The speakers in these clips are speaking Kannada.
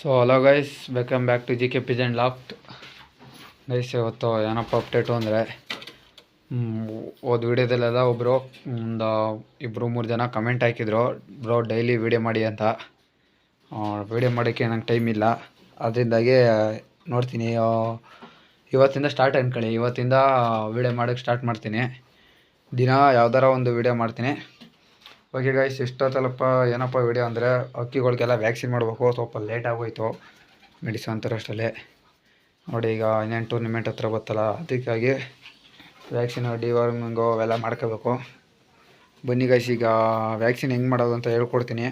So hello guys welcome back to G K pigeon loft guys ಇವತ್ತು ಏನಪ್ಪ ಅಪ್ಡೇಟು ಅಂದರೆ ಹೋದ ವೀಡಿಯೋದಲ್ಲೆಲ್ಲ ಒಬ್ಬರು ಒಂದು ಇಬ್ಬರು ಮೂರು ಜನ ಕಮೆಂಟ್ ಹಾಕಿದ್ರು. ಬ್ರೋ ಡೈಲಿ ವಿಡಿಯೋ ಮಾಡಿ ಅಂತ. ವೀಡಿಯೋ ಮಾಡೋಕ್ಕೆ ನಂಗೆ ಟೈಮ್ ಇಲ್ಲ. ಅದರಿಂದಾಗಿ ನೋಡ್ತೀನಿ ಇವತ್ತಿಂದ ಸ್ಟಾರ್ಟ್ ಅನ್ಕೊಳ್ಳಿ. ಇವತ್ತಿಂದ ವಿಡಿಯೋ ಮಾಡೋಕ್ಕೆ ಸ್ಟಾರ್ಟ್ ಮಾಡ್ತೀನಿ. ದಿನ ಯಾವ್ದಾರ ಒಂದು ವಿಡಿಯೋ ಮಾಡ್ತೀನಿ. ಓಕೆ ಗಾಯ್ಸ್ ಎಷ್ಟೊತ್ತಲ್ಲಪ್ಪ ಏನಪ್ಪ ವಿಡಿಯೋ ಅಂದರೆ, ಹಕ್ಕಿಗಳಿಗೆಲ್ಲ ವ್ಯಾಕ್ಸಿನ್ ಮಾಡಬೇಕು, ಸ್ವಲ್ಪ ಲೇಟ್ ಆಗೋಯ್ತು ಮೆಡಿಸನ್ ತರೋಷ್ಟರಲ್ಲಿ ನೋಡಿ ಈಗ ಇನ್ನೇನು ಟೂರ್ನಿಮೆಂಟ್ ಹತ್ರ ಬರ್ತಲ್ಲ ಅದಕ್ಕಾಗಿ ವ್ಯಾಕ್ಸಿನ್ ಡಿವಾರ್ಮಿಂಗು ಅವೆಲ್ಲ ಮಾಡ್ಕೋಬೇಕು. ಬನ್ನಿ ಗಾಯ್ಸ್ ಈಗ ವ್ಯಾಕ್ಸಿನ್ ಹೆಂಗೆ ಮಾಡೋದು ಅಂತ ಹೇಳ್ಕೊಡ್ತೀನಿ.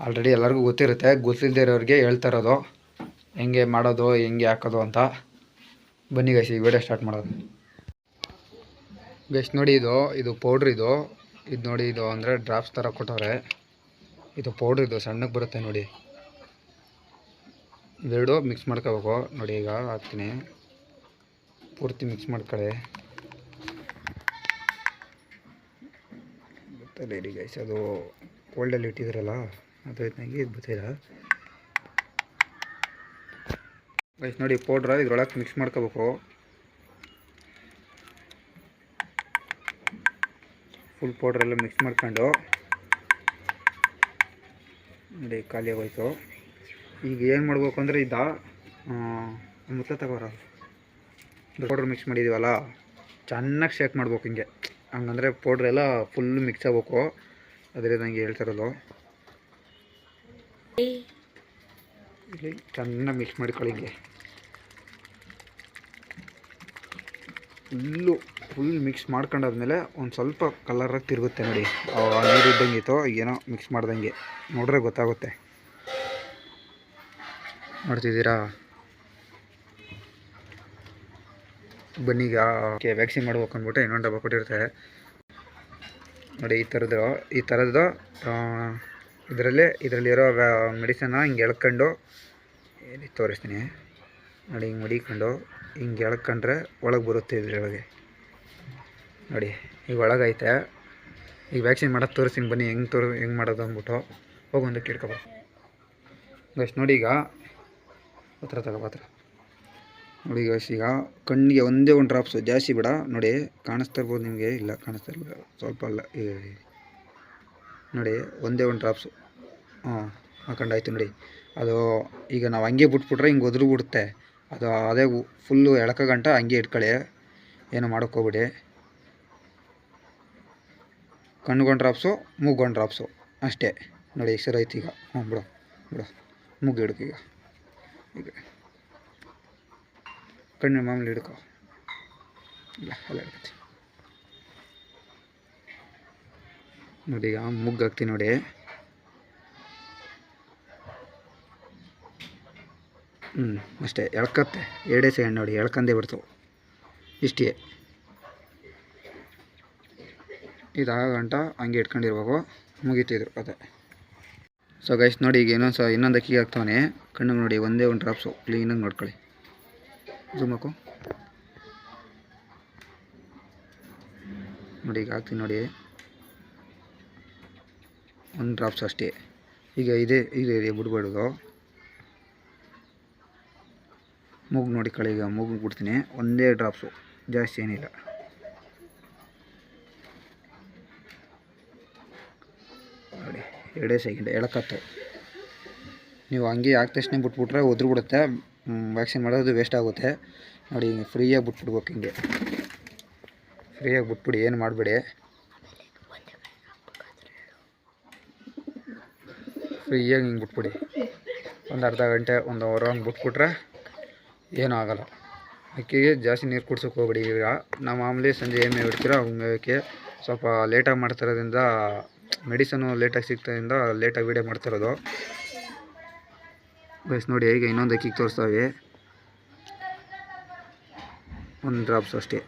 ಆಲ್ರೆಡಿ ಎಲ್ಲರಿಗೂ ಗೊತ್ತಿರುತ್ತೆ ಗೊತ್ತಿಲ್ಲದೆ ಇರೋರಿಗೆ ಹೇಳ್ತಾ ಇರೋದು, ಹೆಂಗೆ ಮಾಡೋದು, ಹೆಂಗೆ ಹಾಕೋದು ಅಂತ. ಬನ್ನಿ ಗೈಸ್ ಈ ವಿಡಿಯೋ ಸ್ಟಾರ್ಟ್ ಮಾಡೋದು. ಗೈಸ್ ನೋಡಿ ಇದು ಇದು ಪೌಡ್ರ್ ಇದು. ಇದು ನೋಡಿ, ಇದು ಅಂದರೆ ಡ್ರಾಪ್ಸ್ ಥರ ಕೊಟ್ಟವ್ರೆ. ಇದು ಪೌಡ್ರ್ ಇದು ಸಣ್ಣಗೆ ಬರುತ್ತೆ ನೋಡಿ. ಇವೆರಡು ಮಿಕ್ಸ್ ಮಾಡ್ಕೋಬೇಕು. ನೋಡಿ, ಈಗ ಹಾಕ್ತೀನಿ. ಪೂರ್ತಿ ಮಿಕ್ಸ್ ಮಾಡ್ಕೊಳ್ಳಿ. ಗೊತ್ತಲ್ಲ ಇಡೀ ಗೈಸ್ ಅದು ಕೋಲ್ಡಲ್ಲಿ ಇಟ್ಟಿದ್ರಲ್ಲ, ಅದು ಇದ್ದಂಗೆ ಇದು ಗೊತ್ತಿಲ್ಲ ಗೈಸ್ ನೋಡಿ ಪೌಡ್ರ ಇದ್ರೊಳಗೆ ಮಿಕ್ಸ್ ಮಾಡ್ಕೋಬೇಕು. ಫುಲ್ ಪೌಡ್ರೆಲ್ಲ ಮಿಕ್ಸ್ ಮಾಡ್ಕೊಂಡು ನೋಡಿ ಖಾಲಿ ಆಗೋಯ್ತು ಈಗ ಏನು ಮಾಡ್ಬೇಕು ಅಂದರೆ ಇದ ಮುತ್ತ ತಗೋರ. ಪೌಡ್ರ್ ಮಿಕ್ಸ್ ಮಾಡಿದ್ದೀವಲ್ಲ ಚೆನ್ನಾಗಿ ಶೇಕ್ ಮಾಡ್ಬೇಕು ಹಿಂಗೆ. ಹಂಗಂದರೆ ಪೌಡ್ರ್ ಎಲ್ಲ ಫುಲ್ ಮಿಕ್ಸ್ ಆಗ್ಬೇಕು. ಅದೇ ನಂಗೆ ಹೇಳ್ತಿರೋದು ಇಲ್ಲಿ ಚೆನ್ನಾಗಿ ಮಿಕ್ಸ್ ಮಾಡ್ಕೊಳ್ಳಿ ಹಿಂಗೆ. ಫುಲ್ಲು, ಫುಲ್ ಮಿಕ್ಸ್ ಮಾಡ್ಕೊಂಡಾದ್ಮೇಲೆ ಒಂದು ಸ್ವಲ್ಪ ಕಲರಾಗಿ ತಿರುಗುತ್ತೆ ನೋಡಿ. ಆ ನೀರು ಇದ್ದಂಗೆ ಏನೋ ಮಿಕ್ಸ್ ಮಾಡ್ದಂಗೆ. ನೋಡ್ರೆ ಗೊತ್ತಾಗುತ್ತೆ. ನೋಡ್ತಿದ್ದೀರಾ? ಬನ್ನಿ ಓಕೆ ವ್ಯಾಕ್ಸಿನ್ ಮಾಡ್ಬೇಕು ಅಂದ್ಬಿಟ್ಟು ಇನ್ನೊಂದು ಡಬ್ಬ ಕೊಟ್ಟಿರ್ತಾರೆ ನೋಡಿ, ಈ ಥರದ್ದು ಈ ಥರದ್ದು ಇದರಲ್ಲೇ ಇದರಲ್ಲಿರೋ ಮೆಡಿಸನ್ನ ಹಿಂಗೆ ಎಳ್ಕೊಂಡು ತೋರಿಸ್ತೀನಿ. ನೋಡಿ, ಹಿಂಗೆ ಮಡಿಕೊಂಡು ಹಿಂಗೆ ಎಳ್ಕೊಂಡ್ರೆ ಒಳಗೆ ಬರುತ್ತೆ ಇದ್ರೊಳಗೆ ನೋಡಿ, ಈಗ ಒಳಗೈತೆ. ಈಗ ವ್ಯಾಕ್ಸಿನ್ ಮಾಡೋದು ತೋರಿಸ್ತೀನಿ, ಬನ್ನಿ ಹೆಂಗೆ ತೋರ್, ಹೆಂಗೆ ಮಾಡೋದು ಅಂದ್ಬಿಟ್ಟು. ಹೋಗಿ ಒಂದು ಕೇಳ್ಕೊಬ ಗೈಸ್, ನೋಡಿ ಈಗ. ಹತ್ರ ತಗೋ, ಹತ್ರ. ನೋಡಿ ಗಶ್ ಈಗ ಕಣ್ಣಿಗೆ ಒಂದೇ ಒಂದು ಡ್ರಾಪ್ಸು ಜಾಸ್ತಿ ಬಿಡ. ನೋಡಿ, ಕಾಣಿಸ್ತಾ ಇರ್ಬೋದು ನಿಮಗೆ? ಇಲ್ಲ, ಕಾಣಿಸ್ತಾ ಇರ್ಬೋದು ಸ್ವಲ್ಪ ಅಲ್ಲ ನೋಡಿ, ಒಂದೇ ಒಂದು ಡ್ರಾಪ್ಸು ಹಾಂ ಹಾಕೊಂಡಾಯ್ತು ನೋಡಿ. ಅದು ಈಗ ನಾವು ಹಂಗೆ ಬಿಟ್ಬಿಟ್ರೆ ಹಿಂಗೆ ಒದ್ರು ಬಿಡುತ್ತೆ ಅದು ಅದೇ ಫುಲ್ಲು ಎಳಕ ಗಂಟ ಹಂಗೆ ಇಟ್ಕೊಳ್ಳಿ ಏನು ಮಾಡೋಕ್ಕೋಗ್ಬಿಡಿ ಕಣ್ಗೊಂಡು ಡ್ರಾಪ್ಸು ಮೂಗೊಂಡು ಡ್ರಾಪ್ಸು ಅಷ್ಟೇ. ನೋಡಿ, ಸರಿ ಆಯ್ತು ಈಗ. ಹ್ಞೂ, ಬಿಡು ಬಿಡು. ಮುಗ್ಗು ಹಿಡ್ಕೊ ಈಗ. ಈಗ. ಕಣ್ಣು ಮಾಮೂಲಿ ಹಿಡ್ಕೊ ಇಲ್ಲ, ಎಲ್ಲ ಹಿಡ್ಕತಿ ನೋಡಿ, ಈಗ ಮುಗ್ಗು ಹಾಕ್ತೀನಿ ನೋಡಿ. ಹ್ಞೂ ಅಷ್ಟೇ. ಎಳ್ಕತ್ತೆ. ಎರಡೇ ಸೆಕೆಂಡ್ ನೋಡಿ ಎಳ್ಕಂದೇ ಬಿಡ್ತು. ಇಷ್ಟೇ. ಇದಾಗ ಗಂಟ ಹಂಗೆ ಇಟ್ಕೊಂಡಿರ್ಬೇಕು. ಮುಗೀತಿದ್ರು ಅದೇ ಸೊ ಗೈಸ್ ನೋಡಿ ಈಗ ಇನ್ನೊಂದು ಸ ಇನ್ನೊಂದು ಅಕ್ಕಿಗೆ ಹಾಕ್ತವನೆ. ಕಣ್ಣಿಗೆ ನೋಡಿ, ಒಂದೇ ಒಂದು ಡ್ರಾಪ್ಸು ಕ್ಲೀನಾಗಿ ನೋಡ್ಕೊಳ್ಳಿ ಜುಮ್ಮಕ್ಕು ನೋಡಿ, ಈಗ ಹಾಕ್ತೀನಿ ನೋಡಿ. ಒಂದು ಡ್ರಾಪ್ಸ್ ಅಷ್ಟೇ. ಈಗ ಇದೇ ಇದೆ ಇದೆ ಮೂಗು ನೋಡಿ ಕಳೆ, ಈಗ ಮೂಗು ಬಿಡ್ತೀನಿ ಒಂದೇ ಡ್ರಾಪ್ಸು ಜಾಸ್ತಿ ಏನಿಲ್ಲ. ನೋಡಿ, ಎರಡೇ ಸೆಕೆಂಡ್ ಎಳಕತ್ತು ನೀವು ಹಂಗೆ ಆಗ ತಕ್ಷಣ ಬಿಟ್ಬಿಟ್ರೆ ಒದ್ರು ಬಿಡುತ್ತೆ ವ್ಯಾಕ್ಸಿನ್ ಮಾಡೋದು ವೇಸ್ಟ್ ಆಗುತ್ತೆ. ನೋಡಿ, ಹಿಂಗೆ ಫ್ರೀಯಾಗಿ ಬಿಟ್ಬಿಡ್ಬೇಕು ಹಿಂಗೆ. ಫ್ರೀಯಾಗಿ ಬಿಟ್ಬಿಡಿ, ಏನು ಮಾಡಬೇಡಿ. ಫ್ರೀಯಾಗಿ ಹಿಂಗೆ ಬಿಟ್ಬಿಡಿ. ಒಂದು ಅರ್ಧ ಗಂಟೆ, ಒಂದು ಅವರ್ ಹಂಗೆ ಬಿಟ್ಬಿಟ್ರೆ ಏನೂ ಆಗೋಲ್ಲ. ಅಕ್ಕಿಗೆ ಜಾಸ್ತಿ ನೀರು ಕುಡ್ಸೋಕೆ ಹೋಗ್ಬೇಡಿ. ಈಗ ನಾವು ಮಾಮೂಲಿ ಸಂಜೆ ಏನು ಮೇವು ಇಡ್ತೀರೋ ಅವು ಮೇವಕ್ಕೆ ಸ್ವಲ್ಪ ಲೇಟಾಗಿ ಮಾಡ್ತಿರೋದ್ರಿಂದ ಮೆಡಿಸನು ಲೇಟಾಗಿ ಸಿಗ್ತದಿಂದ ಲೇಟಾಗಿ ವೀಡಿಯೋ ಮಾಡ್ತಿರೋದು. ಬಸ್ ನೋಡಿ, ಈಗ ಇನ್ನೊಂದು ಅಕ್ಕಿಗೆ ತೋರಿಸ್ತಾವೆ ಒಂದು ಡ್ರಾಪ್ಸ್ ಅಷ್ಟೇ.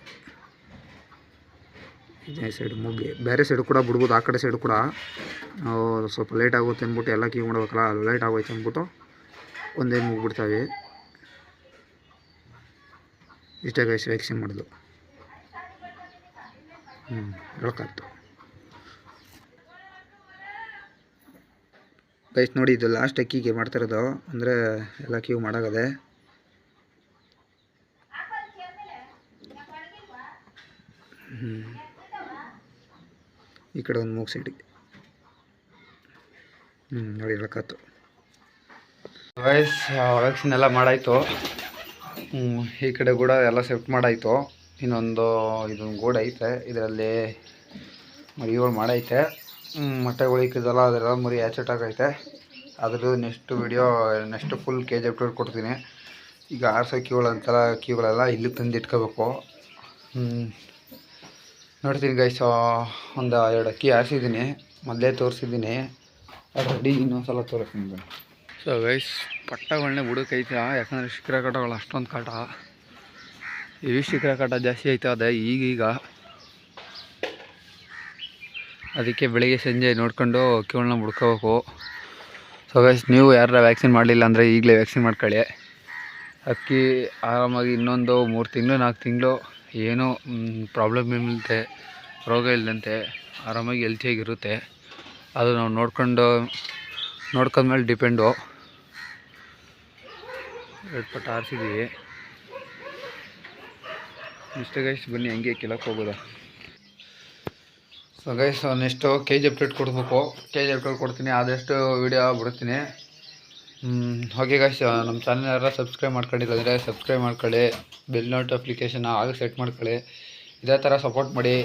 ಇದೇ ಸೈಡ್ ಮುಗಿ ಬೇರೆ ಸೈಡು ಕೂಡ ಬಿಡ್ಬೋದು, ಆ ಕಡೆ ಸೈಡು ಕೂಡ. ಸ್ವಲ್ಪ ಲೇಟ್ ಆಗುತ್ತೆ ಅಂದ್ಬಿಟ್ಟು ಎಲ್ಲ ಕೀ ಮಾಡ್ಬೇಕಲ್ಲ ಲೇಟ್ ಆಗೋಯ್ತು ಅಂದ್ಬಿಟ್ಟು ಒಂದೇ ಮುಗಿಬಿಡ್ತಾವೆ ಇಷ್ಟೇ ಗೈಸ್ ವ್ಯಾಕ್ಸಿನ್ ಮಾಡೋದು. ಹ್ಞೂ ಹೇಳೋಕ್ಕಾಯ್ತು ಗೈಸ್ ನೋಡಿ, ಇದು ಲಾಸ್ಟ್ ಅಕ್ಕಿಗೆ ಮಾಡ್ತಿರೋದು ಅಂದರೆ, ಎಲ್ಲ ಕ್ಯೂ ಮಾಡಾಗದೆ. ಹ್ಞೂ ಈ ಕಡೆ ಒಂದು ಮೂಗು ಸೈಡಿಗೆ ಹ್ಞೂ ನೋಡಿ ಹೇಳೋಕ್ಕಾಯ್ತು ಗೈಸ್ ವ್ಯಾಕ್ಸಿನ್ ಎಲ್ಲ ಮಾಡಾಯಿತು. ಈ ಕಡೆ ಕೂಡ ಎಲ್ಲ ಶಿಫ್ಟ್ ಮಾಡಾಯಿತು. ಇನ್ನೊಂದು ಇದು ಗೂಡು ಐತೆ, ಇದರಲ್ಲಿ ಮರಿಗಳು ಮಾಡೈತೆ. ಮೊಟ್ಟೆಗಳು ಇಕ್ಕಿದಲ್ಲ ಅದೆಲ್ಲ ಮರಿ ಆಚೆಟಾಗೈತೆ ಅದ್ರದ್ದು next video next full K G update ಕೊಡ್ತೀನಿ. ಈಗ ಆರ್ಸೋ ಕ್ಯೂಗಳು ಅಂತೆಲ್ಲ ಕ್ಯೂಗಳೆಲ್ಲ ಇಲ್ಲಿ ತಂದು ಇಟ್ಕೋಬೇಕು. ನೋಡ್ತೀನಿ ಗೈಸ್ ಒಂದು ಎರಡು ಅಕ್ಕಿ ಆರಿಸಿದ್ದೀನಿ. ಮೊದಲೇ ತೋರಿಸಿದ್ದೀನಿ. ರೆಡಿ ಇನ್ನೊಂದು ಸಲ ತೋರಿಸ್ತೀನಿ. ಸೊ ಗೈಸ್ ಪಟ್ಟಗಳನ್ನೇ ಹುಡುಕೈತೆ ಯಾಕಂದರೆ ಶಿಖರ ಕಟ್ಟಗಳು ಅಷ್ಟೊಂದು ಕಾಟ. ಈ ಶಿಖರ ಕಾಟ ಜಾಸ್ತಿ ಅದೇ ಈಗೀಗ ಅದಕ್ಕೆ ಬೆಳಿಗ್ಗೆ ಸಂಜೆ ನೋಡ್ಕೊಂಡು ಅಕ್ಕಿಗಳನ್ನ ಹುಡ್ಕೋಬೇಕು. ಸೊ ಗೈಸ್ ನೀವು ಯಾರ ವ್ಯಾಕ್ಸಿನ್ ಮಾಡಲಿಲ್ಲ ಅಂದರೆ ಈಗಲೇ ವ್ಯಾಕ್ಸಿನ್ ಮಾಡ್ಕೊಳ್ಳಿ. ಅಕ್ಕಿ ಆರಾಮಾಗಿ ಇನ್ನೊಂದು ಮೂರು ತಿಂಗಳು, ನಾಲ್ಕು ತಿಂಗಳು ಏನೂ ಪ್ರಾಬ್ಲಮ್ ಇಲ್ಲದೆ ರೋಗ ಇಲ್ಲದಂತೆ ಆರಾಮಾಗಿ ಹೆಲ್ತಿಯಾಗಿರುತ್ತೆ ಅದು ನಾವು ನೋಡ್ಕೊಂಡು, ನೋಡ್ಕೊಂಡ್ಮೇಲೆ ಡಿಪೆಂಡು ಎರಡು ಪಟ್ಟು ಆರಿಸಿದ್ದೀವಿ ನೆಕ್ಸ್ಟ್ ಗೈಸ್ ಬನ್ನಿ, ಹಂಗೆ ಕೆಳಕ್ಕೆ ಹೋಗೋದು. So guys next K G update ಕೊಡಬೇಕು. ಕೆ ಜಿ ಅಪ್ಡೇಟ್ ಕೊಡ್ತೀನಿ, ಆದಷ್ಟು ವೀಡಿಯೋ ಬಿಡ್ತೀನಿ. ಓಕೆ ಗೈಸ್ ನಮ್ಮ ಚಾನಲ್ ಯಾರು ಸಬ್ಸ್ಕ್ರೈಬ್ ಮಾಡ್ಕೊಂಡಿಲ್ಲ ಸಬ್ಸ್ಕ್ರೈಬ್ ಮಾಡ್ಕೊಳ್ಳಿ. ಬೆಲ್ ನೋಟ್ ಅಪ್ಲಿಕೇಶನ್ ಆಗ ಸೆಟ್ ಮಾಡ್ಕೊಳ್ಳಿ. ಇದೇ ಥರ ಸಪೋರ್ಟ್ ಮಾಡಿ.